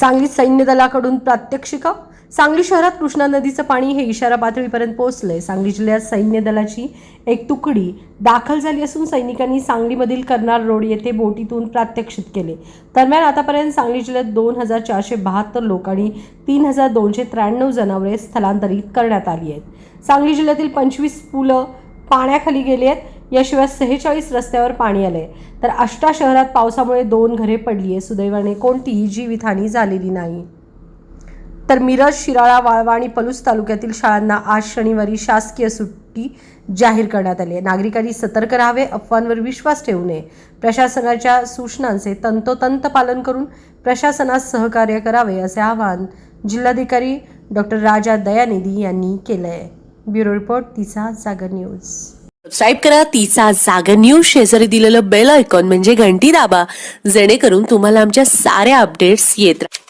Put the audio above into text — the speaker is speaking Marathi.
सांगलीत सैन्य दलाकडून प्रात्यक्षिका. सांगली शहरात कृष्णा नदीचं पाणी हे इशारा पातळीपर्यंत पोहोचलंय. सांगली जिल्ह्यात सैन्य दलाची एक तुकडी दाखल झाली असून सैनिकांनी सांगलीमधील कर्नाल रोड येथे बोटीतून प्रात्यक्षित केले. दरम्यान आतापर्यंत सांगली जिल्ह्यात दोन हजार चारशे बहात्तर लोक आणि तीन हजार दोनशे त्र्याण्णव जनावरे स्थलांतरित करण्यात आली आहेत. सांगली जिल्ह्यातील पंचवीस पुलं पाण्याखाली गेली आहेत. याशिवाय सेहेचाळीस रस्त्यावर पाणी आलंय. तर आष्टा शहरात पावसामुळे दोन घरे पडली आहे सुदैवाने कोणतीही जीवितहानी झालेली नाही. तर मिरज शिराळा वाळवा आणि पलूस तालुक्यातील शाळांना आज शनिवारी शासकीय सुट्टी जाहीर करण्यात आली आहे नागरिकांनी सतर्क राहावे अफवांवर विश्वास ठेवू नये. प्रशासनाच्या सूचनांचे तंतोतंत पालन करून प्रशासनास सहकार्य करावे असे आवाहन जिल्हाधिकारी डॉक्टर राजा दयानिधी यांनी केलं आहे ब्युरो रिपोर्ट तिचा जागर न्यूज. सबस्क्राईब करा. तिचा जागर न्यूज शेजारी दिलेलं बेल आयकॉन म्हणजे घंटी दाबा. जेणेकरून तुम्हाला आमच्या साऱ्या अपडेट्स येत राहतील